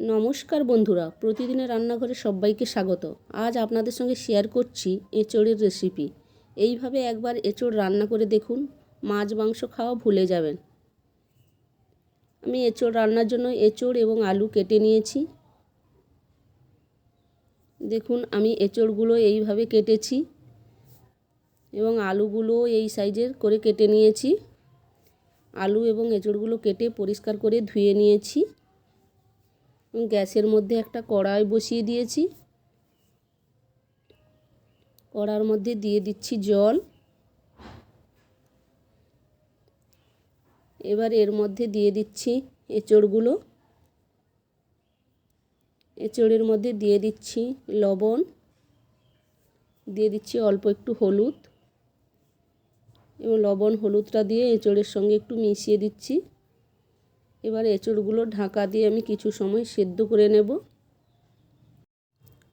নমস্কার বন্ধুরা, প্রতিদিনের রান্নাঘরে সবাইকে স্বাগত। আজ আপনাদের সঙ্গে শেয়ার করছি এঁচোড়ের রেসিপি এইভাবে একবার এঁচোড় রান্না করে দেখুন, মাছ, মাংস খাওয়া ভুলে যাবেন। আমি এঁচোড় রান্নার জন্য এঁচোড় এবং আলু কেটে নিয়েছি। দেখুন, আমি এঁচোড়গুলো এইভাবে কেটেছি এবং আলুগুলো এই সাইজের করে কেটে নিয়েছি। আলু এবং এঁচোড়গুলো কেটে পরিষ্কার করে ধুয়ে নিয়েছি। গ্যাসের মধ্যে একটা কড়াই বসিয়ে দিয়েছি। কড়ার মধ্যে দিয়ে দিচ্ছি জল। এবার এর মধ্যে দিয়ে দিচ্ছি এঁচড়গুলো। এঁচড়ের মধ্যে দিয়ে দিচ্ছি লবণ। দিয়ে দিচ্ছি অল্প একটু হলুদ। এবং লবণ হলুদটা দিয়ে এঁচড়ের সঙ্গে একটু মিশিয়ে দিচ্ছি। এবার এঁচড়গুলো ঢাকা দিয়ে আমি কিছু সময় সেদ্ধ করে নেব।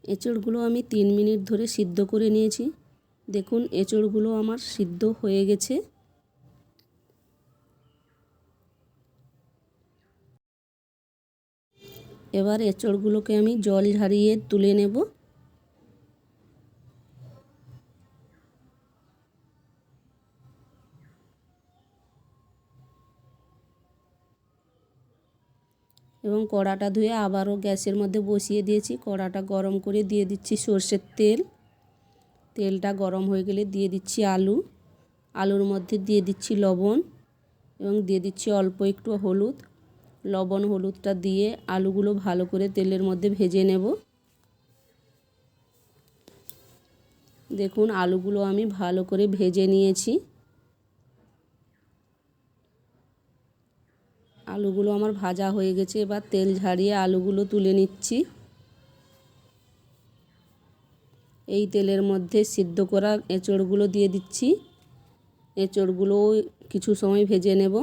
এঁচড়গুলো আমি তিন মিনিট ধরে সিদ্ধ করে নিয়েছি। দেখুন, এঁচড়গুলো আমার সিদ্ধ হয়ে গেছে। এবার এঁচড়গুলোকে আমি জল ঝারিয়ে তুলে নেব। এবং কড়াটা ধুয়ে আবারও গ্যাসের মধ্যে বসিয়ে দিয়েছি। কড়াটা গরম করে দিয়ে দিচ্ছি সর্ষের তেল। তেলটা গরম হয়ে গেলে দিয়ে দিচ্ছি আলু। আলুর মধ্যে দিয়ে দিচ্ছি লবণ এবং দিয়ে দিচ্ছি অল্প একটু হলুদ। লবণ, হলুদটা দিয়ে আলুগুলো ভালো করে তেলের মধ্যে ভেজে নেব। দেখুন, আলুগুলো আমি ভালো করে ভেজে নিয়েছি। আলুগুলো আমার ভাজা হয়ে গেছে, এবার তেল ঝাড়িয়ে আলুগুলো তুলে নিচ্ছি। এই তেলের মধ্যে সিদ্ধ করা এঁচড়গুলো দিয়ে দিচ্ছি। এঁচড়গুলো কিছু সময় ভেজে নেব।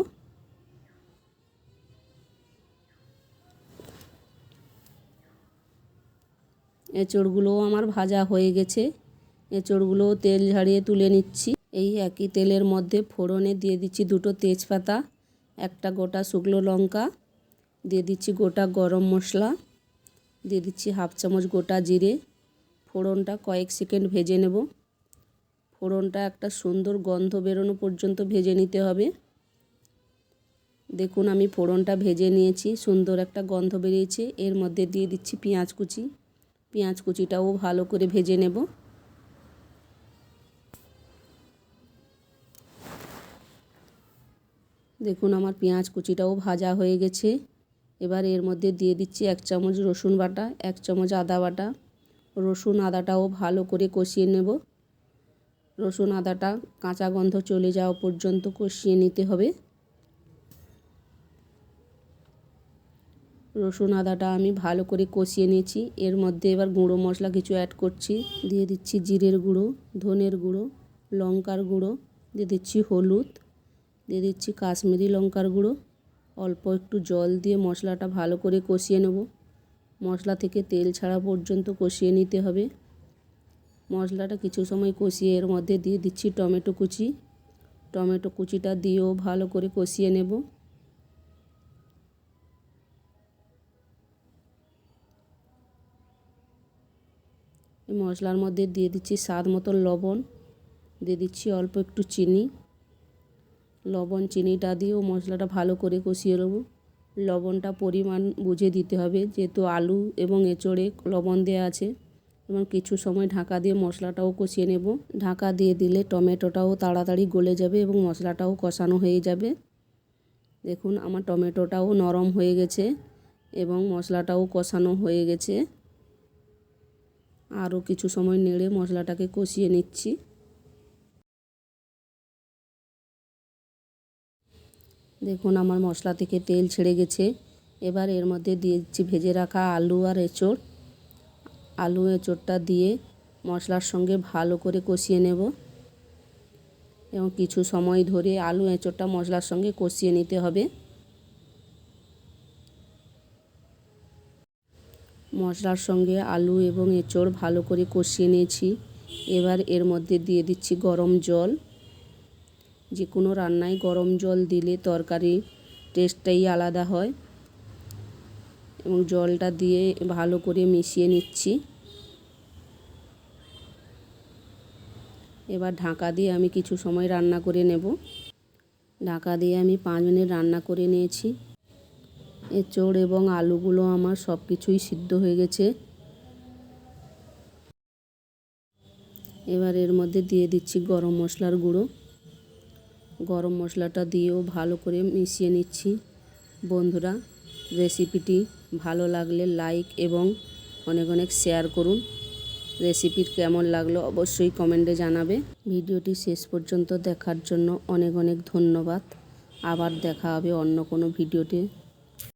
এঁচড়গুলোও আমার ভাজা হয়ে গেছে। এঁচড়গুলো তেল ঝাড়িয়ে তুলে নিচ্ছি। এই একই তেলের মধ্যে ফোড়নে দিয়ে দিচ্ছি দুটো তেজপাতা। একটা গোটা শুকনো লঙ্কা, দিয়ে দিচ্ছি গোটা গরম মশলা, দিয়ে দিচ্ছি হাফ চামচ গোটা জিরে। ফোড়নটা কয়েক সেকেন্ড ভেজে নেব। ফোড়নটা একটা সুন্দর গন্ধ বেরোনো পর্যন্ত ভেজে নিতে হবে। দেখুন, আমি ফোড়নটা ভেজে নিয়েছি, সুন্দর একটা গন্ধ বেরিয়েছে। এর মধ্যে দিয়ে দিচ্ছি পেঁয়াজ কুচি। পেঁয়াজ কুচিটাও ভালো করে ভেজে নেব। দেখুন আমার পেঁয়াজ কুচিটাও ভাজা হয়ে গেছে। এবার এর মধ্যে দিয়ে দিচ্ছি এক চামচ রসুন বাটা, এক চামচ আদা বাটা। রসুন আদাটাও ভালো করে কষিয়ে নেব। রসুন আদাটা কাঁচা গন্ধ চলে যাওয়া পর্যন্ত কষিয়ে নিতে হবে। রসুন আদাটা আমি ভালো করে কষিয়ে নিয়েছি। এর মধ্যে এবার গুঁড়ো মশলা কিছু অ্যাড করছি। দিয়ে দিচ্ছি জিরের গুঁড়ো, ধনের গুঁড়ো, লঙ্কার গুঁড়ো, দিয়ে দিচ্ছি হলুদ। দিয়ে দিচ্ছি কাশ্মীরি লঙ্কার গুঁড়ো। অল্প একটু জল দিয়ে মশলাটা ভালো করে কষিয়ে নেব। মশলা থেকে তেল ছাড়া পর্যন্ত কষিয়ে নিতে হবে। মশলাটা কিছু সময় কষিয়ে এর মধ্যে দিয়ে দিচ্ছি টমেটো কুচি। টমেটো কুচিটা দিয়েও ভালো করে কষিয়ে নেব। মশলার মধ্যে দিয়ে দিচ্ছি স্বাদ মতো লবণ। দিয়ে দিচ্ছি অল্প একটু চিনি। লবণ, চিনিটা দিয়েও মশলাটা ভালো করে কষিয়ে নেব। লবণটা পরিমাণ বুঝে দিতে হবে, যেহেতু আলু এবং এঁচড়ে লবণ দেওয়া আছে। এবং কিছু সময় ঢাকা দিয়ে মশলাটাও কষিয়ে নেব। ঢাকা দিয়ে দিলে টমেটোটাও তাড়াতাড়ি গলে যাবে এবং মশলাটাও কষানো হয়ে যাবে। দেখুন, আমার টমেটোটাও নরম হয়ে গেছে এবং মশলাটাও কষানো হয়ে গেছে। আরও কিছু সময় নেড়ে মশলাটাকে কষিয়ে নিচ্ছি। দেখুন আমার মশলা থেকে তেল ছেড়ে গেছে। এবার এর মধ্যে দিয়ে দিচ্ছি ভেজে রাখা আলু আর এঁচড়। আলু, এঁচড়টা দিয়ে মশলার সঙ্গে ভালো করে কষিয়ে নেব। এবং কিছু সময় ধরে আলু, এঁচড়টা মশলার সঙ্গে কষিয়ে নিতে হবে। মশলার সঙ্গে আলু এবং এঁচড় ভালো করে কষিয়ে নিয়েছি। এবার এর মধ্যে দিয়ে দিচ্ছি গরম জল। যে কোনো রান্নায় গরম জল দিলে তরকারি টেস্টটাই আলাদা হয়। এবং জলটা দিয়ে ভালো করে মিশিয়ে নিচ্ছি। এবার ঢাকা দিয়ে আমি কিছু সময় রান্না করে নেব। ঢাকা দিয়ে আমি পাঁচ মিনিট রান্না করে নিয়েছি। এঁচোড় এবং আলুগুলো আমার সব কিছুই সিদ্ধ হয়ে গেছে। এবার এর মধ্যে দিয়ে দিচ্ছি গরম মশলার গুঁড়ো। গরম মশলাটা দিয়েও ভালো করে মিশিয়ে নিচ্ছি। বন্ধুরা, রেসিপিটি ভালো লাগলে লাইক এবং অনেক অনেক শেয়ার করুন। রেসিপির কেমন লাগল অবশ্যই কমেন্টে জানাবে। ভিডিওটি শেষ পর্যন্ত দেখার জন্য অনেক অনেক ধন্যবাদ। আবার দেখা হবে অন্য কোনো ভিডিওতে।